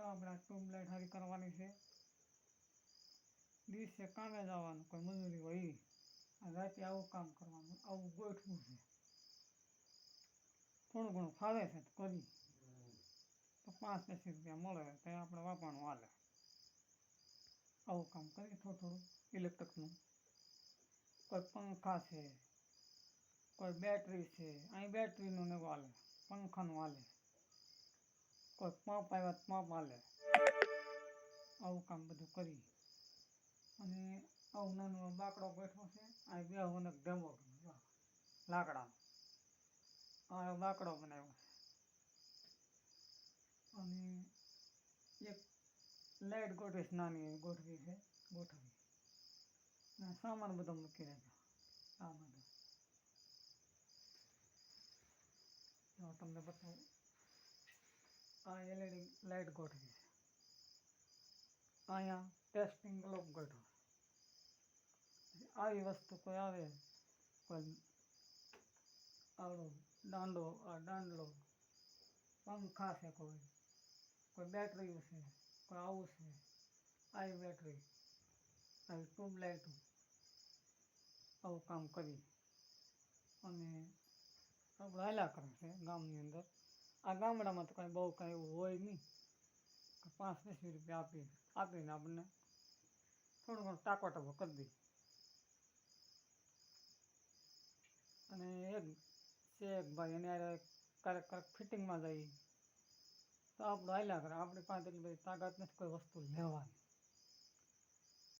તો આપણે ટ્યુબલાઇટ સારી કરવાની છે. દિવસે કામે જવાનું, કોઈ મજૂરી હોય. અને રાતે આવું કામ કરવાનું, આવું ગોઠવું છે. થોડું ઘણું ફાવે છે તો કરી. તો પાંચ દસ રૂપિયા મળે તો આપણે વાપરવાનું હાલે. આવું કામ કરીએ થોડું થોડું, ઇલેક્ટ્રિકનું. કોઈ પંખા છે, કોઈ બેટરી છે, અહીં બેટરીનું ને વાલે પંખાનું હાલે. તો પંપ હાલે આવું કામ બધું કરી. અને આવું નાનો બાકડો બેઠો છે, આ બે મને ડેમો લાકડા આ બાકડો બનાવ્યો છે. અને એક લાઇટ ગોઠવી છે, નાની ગોઠવી છે, ગોઠવી. સામાન બધો મૂકી રાખ્યો. આ બધું. તમને બતાવું. આ એલઈડી લાઇટ ગોઠવી છે. અહીંયા ટેસ્ટિંગ ગ્લોબ ગોઠવો આવી વસ્તુ કોઈ આવે, કોઈ આવડો દાંડો, આ દાંડલો, પંખા છે કોઈ કોઈ બેટરી છે, કોઈ આવું છે, આવી બેટરી આવી ટ્યુબલાઇટો આવું કામ કરી. અને હાલ્યા કરે છે ગામની અંદર. આ ગામડામાં તો કાંઈ બહુ કાંઈ એવું હોય નહીં. પાંચ દસ રૂપિયા આપી આપીને આપણને થોડું ઘણું ટાકો ટાકો કરી દે અને એક છે એક ભાઈ, એને યારે ક્યારેક ક્યારેક ફિટિંગમાં જઈએ તો આપણે હાલ્યા કરે. આપણી પાસે એટલી બધી તાકાત નથી, કોઈ વસ્તુ લેવાની.